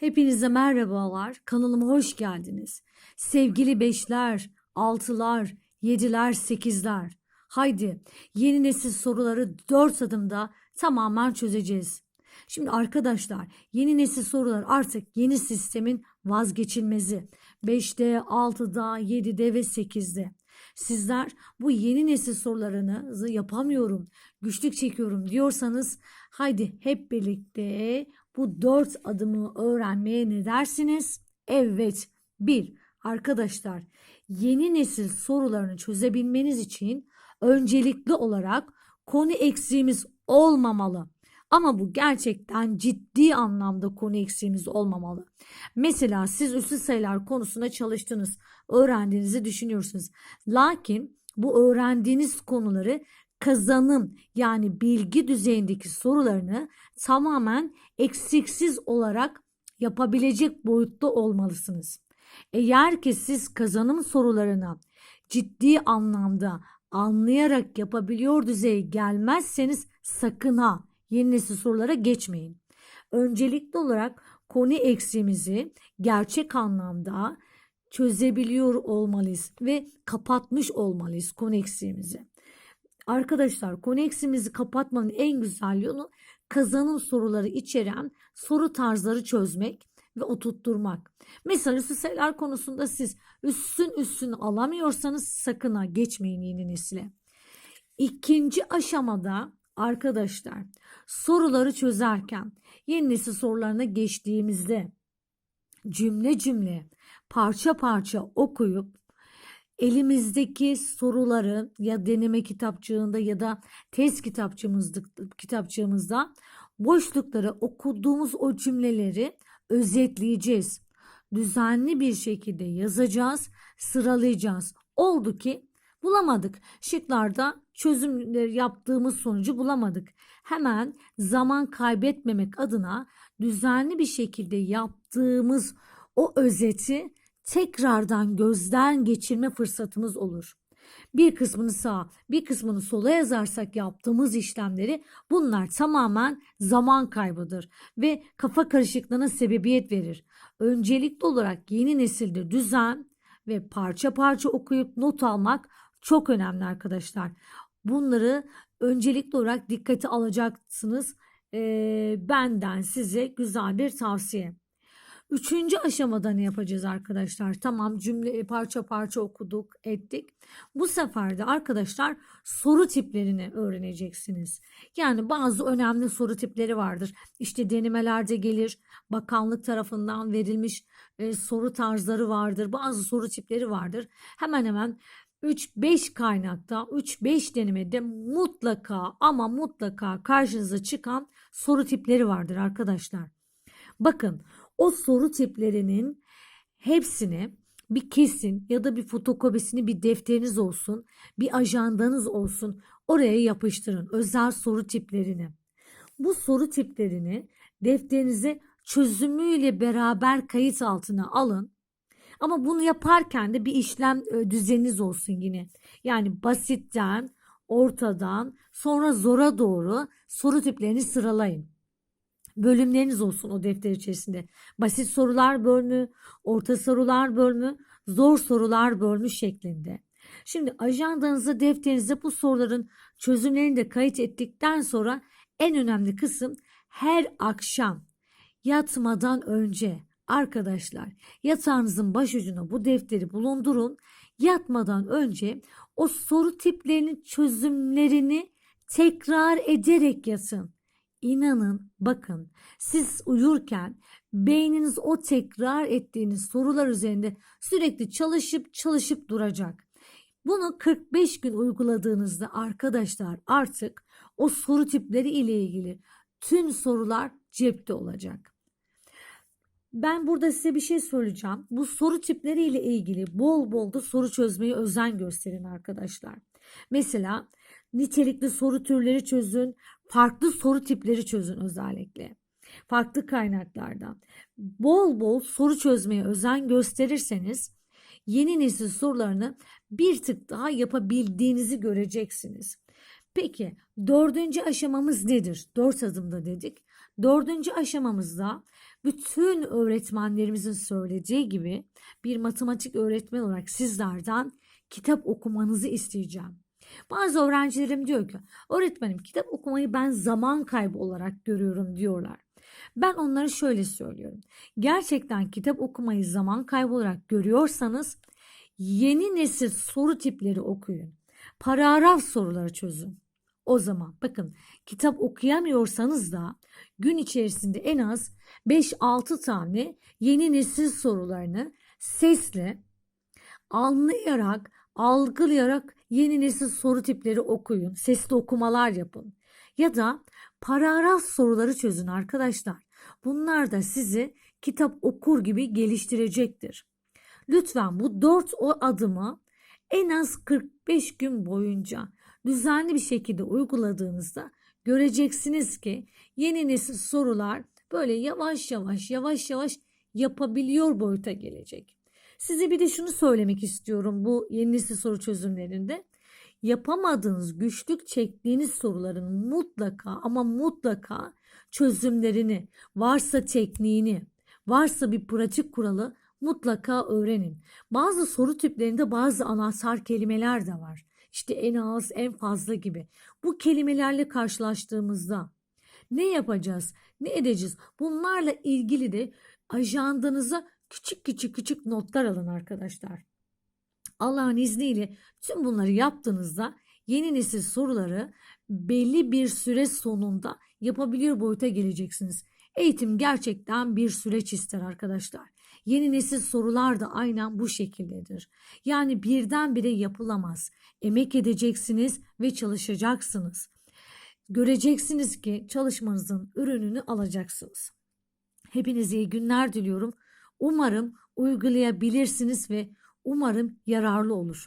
Hepinize merhabalar. Kanalıma hoş geldiniz. Sevgili beşler, altılar, yediler, sekizler. Haydi yeni nesil soruları dört adımda tamamen çözeceğiz. Şimdi arkadaşlar yeni nesil sorular artık yeni sistemin vazgeçilmezi. 5'te, 6'da, 7'de ve 8'de. Sizler bu yeni nesil sorularınızı yapamıyorum, güçlük çekiyorum diyorsanız haydi hep birlikte bu dört adımı öğrenmeye ne dersiniz? Evet. Bir, arkadaşlar yeni nesil sorularını çözebilmeniz için öncelikli olarak konu eksiğimiz olmamalı. Ama bu gerçekten ciddi anlamda konu eksiğimiz olmamalı. Mesela siz üstü sayılar konusunda çalıştınız, öğrendiğinizi düşünüyorsunuz. Lakin bu öğrendiğiniz konuları kazanım yani bilgi düzeyindeki sorularını tamamen eksiksiz olarak yapabilecek boyutta olmalısınız. Eğer ki siz kazanım sorularını ciddi anlamda anlayarak yapabiliyor düzeye gelmezseniz sakın ha yeni nesil sorulara geçmeyin. Öncelikli olarak konu eksiğimizi gerçek anlamda çözebiliyor olmalıyız ve kapatmış olmalıyız konu eksiğimizi. Arkadaşlar konu eksiğimizi kapatmanın en güzel yolu kazanım soruları içeren soru tarzları çözmek ve oturtturmak. Mesela üstü sayılar konusunda siz üstün üstün alamıyorsanız sakın ha geçmeyin yeni nesile. İkinci aşamada arkadaşlar soruları çözerken yeni nesil sorularına geçtiğimizde cümle cümle parça parça okuyup elimizdeki soruları ya deneme kitapçığında ya da test kitapçığımızda, kitapçığımızda boşlukları okuduğumuz o cümleleri özetleyeceğiz. Düzenli bir şekilde yazacağız, sıralayacağız. Oldu ki bulamadık. Şıklarda çözümleri yaptığımız sonucu bulamadık. Hemen zaman kaybetmemek adına düzenli bir şekilde yaptığımız o özeti tekrardan gözden geçirme fırsatımız olur. Bir kısmını sağa, bir kısmını sola yazarsak yaptığımız işlemleri bunlar tamamen zaman kaybıdır ve kafa karışıklığına sebebiyet verir. Öncelikli olarak yeni nesilde düzen ve parça parça okuyup not almak çok önemli arkadaşlar. Bunları öncelikli olarak dikkate alacaksınız. Ee, benden size güzel bir tavsiye. Üçüncü aşamada ne yapacağız arkadaşlar? Tamam cümle parça parça okuduk, ettik. Bu sefer de arkadaşlar soru tiplerini öğreneceksiniz. Yani bazı önemli soru tipleri vardır. İşte denemelerde gelir, bakanlık tarafından verilmiş e, soru tarzları vardır. Bazı soru tipleri vardır. Hemen hemen 3-5 kaynakta, 3-5 denemede mutlaka ama mutlaka karşınıza çıkan soru tipleri vardır arkadaşlar. Bakın o soru tiplerinin hepsini bir kesin ya da bir fotokopisini bir defteriniz olsun, bir ajandanız olsun oraya yapıştırın özel soru tiplerini. Bu soru tiplerini defterinize çözümüyle beraber kayıt altına alın. Ama bunu yaparken de bir işlem e, düzeniniz olsun yine. Yani basitten, ortadan, sonra zora doğru soru tiplerini sıralayın bölümleriniz olsun o defter içerisinde. Basit sorular bölümü, orta sorular bölümü, zor sorular bölümü şeklinde. Şimdi ajandanıza, defterinize bu soruların çözümlerini de kayıt ettikten sonra en önemli kısım her akşam yatmadan önce arkadaşlar yatağınızın başucuna bu defteri bulundurun. Yatmadan önce o soru tiplerinin çözümlerini tekrar ederek yatın. İnanın bakın siz uyurken beyniniz o tekrar ettiğiniz sorular üzerinde sürekli çalışıp çalışıp duracak. Bunu 45 gün uyguladığınızda arkadaşlar artık o soru tipleri ile ilgili tüm sorular cepte olacak. Ben burada size bir şey söyleyeceğim. Bu soru tipleri ile ilgili bol bol da soru çözmeye özen gösterin arkadaşlar. Mesela nitelikli soru türleri çözün, farklı soru tipleri çözün özellikle. Farklı kaynaklardan. Bol bol soru çözmeye özen gösterirseniz yeni nesil sorularını bir tık daha yapabildiğinizi göreceksiniz. Peki dördüncü aşamamız nedir? Dört adımda dedik. Dördüncü aşamamızda bütün öğretmenlerimizin söylediği gibi bir matematik öğretmen olarak sizlerden kitap okumanızı isteyeceğim. Bazı öğrencilerim diyor ki öğretmenim kitap okumayı ben zaman kaybı olarak görüyorum diyorlar. Ben onlara şöyle söylüyorum. Gerçekten kitap okumayı zaman kaybı olarak görüyorsanız yeni nesil soru tipleri okuyun. Paragraf soruları çözün. O zaman bakın kitap okuyamıyorsanız da gün içerisinde en az 5-6 tane yeni nesil sorularını sesle anlayarak, algılayarak yeni nesil soru tipleri okuyun. Sesli okumalar yapın. Ya da paragraf soruları çözün arkadaşlar. Bunlar da sizi kitap okur gibi geliştirecektir. Lütfen bu dört o adımı en az 45 gün boyunca düzenli bir şekilde uyguladığınızda göreceksiniz ki yeni nesil sorular böyle yavaş yavaş yavaş yavaş yapabiliyor boyuta gelecek. Size bir de şunu söylemek istiyorum bu yeni nesil soru çözümlerinde. Yapamadığınız, güçlük çektiğiniz soruların mutlaka ama mutlaka çözümlerini, varsa tekniğini, varsa bir pratik kuralı mutlaka öğrenin. Bazı soru tiplerinde bazı anahtar kelimeler de var. İşte en az, en fazla gibi. Bu kelimelerle karşılaştığımızda ne yapacağız, ne edeceğiz? Bunlarla ilgili de ajandanıza küçük küçük küçük notlar alın arkadaşlar. Allah'ın izniyle tüm bunları yaptığınızda yeni nesil soruları belli bir süre sonunda yapabiliyor boyuta geleceksiniz. Eğitim gerçekten bir süreç ister arkadaşlar. Yeni nesil sorular da aynen bu şekildedir. Yani birdenbire yapılamaz. Emek edeceksiniz ve çalışacaksınız. Göreceksiniz ki çalışmanızın ürününü alacaksınız. Hepinize iyi günler diliyorum. Umarım uygulayabilirsiniz ve umarım yararlı olur.